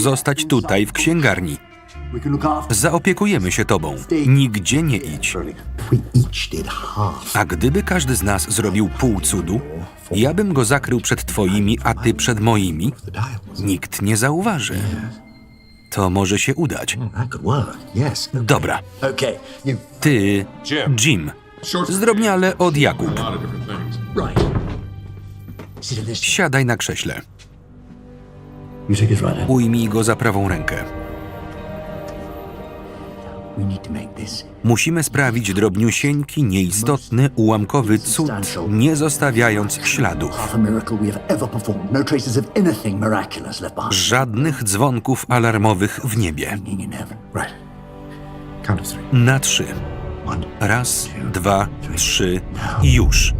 zostać tutaj w księgarni. Zaopiekujemy się tobą. Nigdzie nie idź. A gdyby każdy z nas zrobił pół cudu, ja bym go zakrył przed twoimi, a ty przed moimi, nikt nie zauważy. To może się udać. Dobra, ty, Jim, zdrobniale od Jakub. Siadaj na krześle. Ujmij go za prawą rękę. Musimy sprawić drobniusieńki, nieistotny, ułamkowy cud, nie zostawiając śladów. No. Żadnych dzwonków alarmowych w niebie. Na trzy. Raz, dwa, trzy i już.